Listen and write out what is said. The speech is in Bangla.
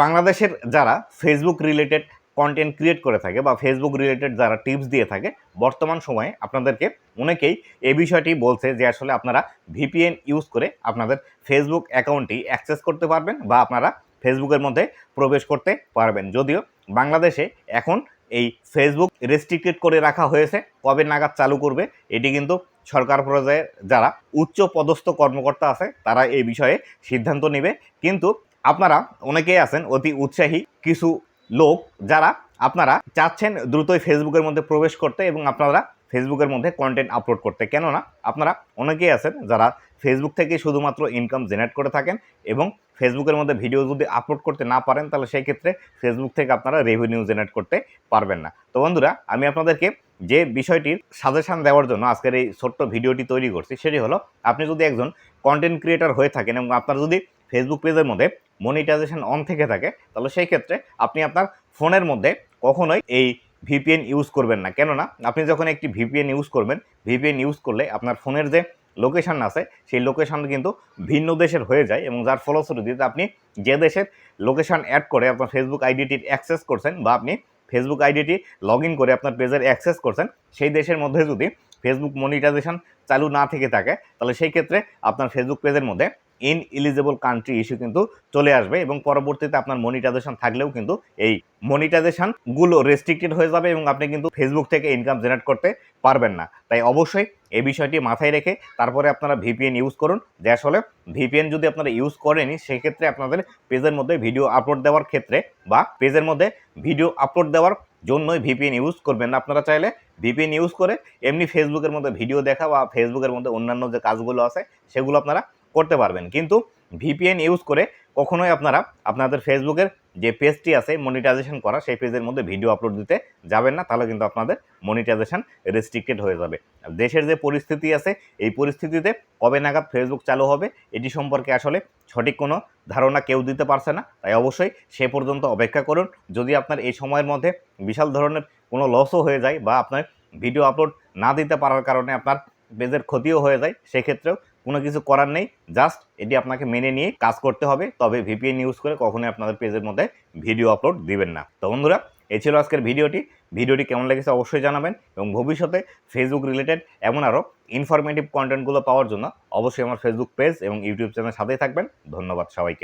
বাংলাদেশের যারা ফেসবুক রিলেটেড কন্টেন্ট ক্রিয়েট করে থাকে বা ফেসবুক রিলেটেড যারা টিপস দিয়ে থাকে, বর্তমান সময়ে আপনাদেরকে অনেকেই এই বিষয়টি বলছে যে আসলে আপনারা ভিপিএন ইউজ করে আপনাদের ফেসবুক অ্যাকাউন্টটি অ্যাক্সেস করতে পারবেন বা আপনারা ফেসবুকের মধ্যে প্রবেশ করতে পারবেন। যদিও বাংলাদেশে এখন এই ফেসবুক রেস্ট্রিক্টেড করে রাখা হয়েছে, কবে নাগাদ চালু করবে, এটি কিন্তু সরকার পর্যায়ে যারা উচ্চ পদস্থ কর্মকর্তা আছে, তারা এই বিষয়ে সিদ্ধান্ত নেবে। কিন্তু আপনারা অনেকেই আছেন অতি উৎসাহী কিছু লোক যারা আপনারা চাচ্ছেন দ্রুতই ফেসবুকের মধ্যে প্রবেশ করতে এবং আপনারা ফেসবুকের মধ্যে কন্টেন্ট আপলোড করতে। কেননা আপনারা অনেকেই আছেন যারা ফেসবুক থেকে শুধুমাত্র ইনকাম জেনারেট করে থাকেন এবং ফেসবুকের মধ্যে ভিডিও যদি আপলোড করতে না পারেন, তাহলে সেই ক্ষেত্রে ফেসবুক থেকে আপনারা রেভিনিউ জেনারেট করতে পারবেন না। তো বন্ধুরা, আমি আপনাদেরকে যে বিষয়টির সাজেশান দেওয়ার জন্য আজকের এই ছোট্ট ভিডিওটি তৈরি করছি, সেটি হলো আপনি যদি একজন কন্টেন্ট ক্রিয়েটর হয়ে থাকেন এবং আপনার যদি ফেসবুক পেজের মধ্যে মনিটাইজেশন অন থেকে থাকে, তাহলে সেই ক্ষেত্রে আপনি আপনার ফোনের মধ্যে কখনোই এই ভিপিএন ইউজ করবেন না। কেননা আপনি যখন একটি ভিপিএন ইউজ করবেন ভিপিএন ইউজ করলে আপনার ফোনের যে লোকেশান আছে, সেই লোকেশান কিন্তু ভিন্ন দেশের হয়ে যায় এবং যার ফলশ্রুতিতে আপনি যে দেশের লোকেশান অ্যাড করে আপনার ফেসবুক আইডিটির অ্যাক্সেস করছেন বা আপনি ফেসবুক আইডিটি লগ ইন করে আপনার পেজের অ্যাক্সেস করছেন, সেই দেশের মধ্যে যদি ফেসবুক মনিটাইজেশন চালু না থেকে থাকে, তাহলে সেই ক্ষেত্রে আপনার ফেসবুক পেজের মধ্যে ইন ইলিজেবল কান্ট্রি ইস্যু কিন্তু চলে আসবে এবং পরবর্তীতে আপনার মনিটাইজেশন থাকলেও কিন্তু এই মনিটাইজেশনগুলো রেস্ট্রিক্টেড হয়ে যাবে এবং আপনি কিন্তু ফেসবুক থেকে ইনকাম জেনারেট করতে পারবেন না। তাই অবশ্যই এই বিষয়টি মাথায় রেখে তারপরে আপনারা ভিপিএন ইউজ করুন। যে আসলে ভিপিএন যদি আপনারা ইউজ করেনি, সেক্ষেত্রে আপনাদের পেজের মধ্যে ভিডিও আপলোড দেওয়ার ক্ষেত্রে বা পেজের মধ্যে ভিডিও আপলোড দেওয়ার জন্যই ভিপিএন ইউজ করবেন না। আপনারা চাইলে ভিপিএন ইউজ করে এমনি ফেসবুকের মধ্যে ভিডিও দেখা বা ফেসবুকের মধ্যে অন্যান্য যে কাজগুলো আছে, সেগুলো আপনারা করতে পারবেন। কিন্তু ভিপিএন ইউজ করে কখনোই আপনারা আপনাদের ফেসবুকের যে পেজটি আছে মনিটাইজেশন করা, সেই পেজের মধ্যে ভিডিও আপলোড দিতে যাবেন না, তাহলে কিন্তু আপনাদের মনিটাইজেশন রেস্ট্রিক্টেড হয়ে যাবে। দেশের যে পরিস্থিতি আছে, এই পরিস্থিতিতে কবে নাগাদ ফেসবুক চালু হবে, এটি সম্পর্কে আসলে সঠিক কোনো ধারণা কেউ দিতে পারছে না। তাই অবশ্যই সে পর্যন্ত অপেক্ষা করুন। যদি আপনার এই সময়ের মধ্যে বিশাল ধরনের কোনো লসও হয়ে যায় বা আপনার ভিডিও আপলোড না দিতে পারার কারণে আপনার পেজের ক্ষতিও হয়ে যায়, সেক্ষেত্রেও কোনো কিছু করার নেই। জাস্ট এটি আপনাকে মেনে নিয়ে কাজ করতে হবে। তবে ভিপিএন ইউজ করে কখনোই আপনাদের পেজের মধ্যে ভিডিও আপলোড দিবেন না। তো বন্ধুরা এ ছিল আজকের ভিডিওটি। ভিডিওটি কেমন লেগেছে অবশ্যই জানাবেন এবং ভবিষ্যতে ফেসবুক রিলেটেড এমন আরও ইনফরমেটিভ কন্টেন্টগুলো পাওয়ার জন্য অবশ্যই আমার ফেসবুক পেজ এবং ইউটিউব চ্যানেল সাথেই থাকবেন। ধন্যবাদ সবাইকে।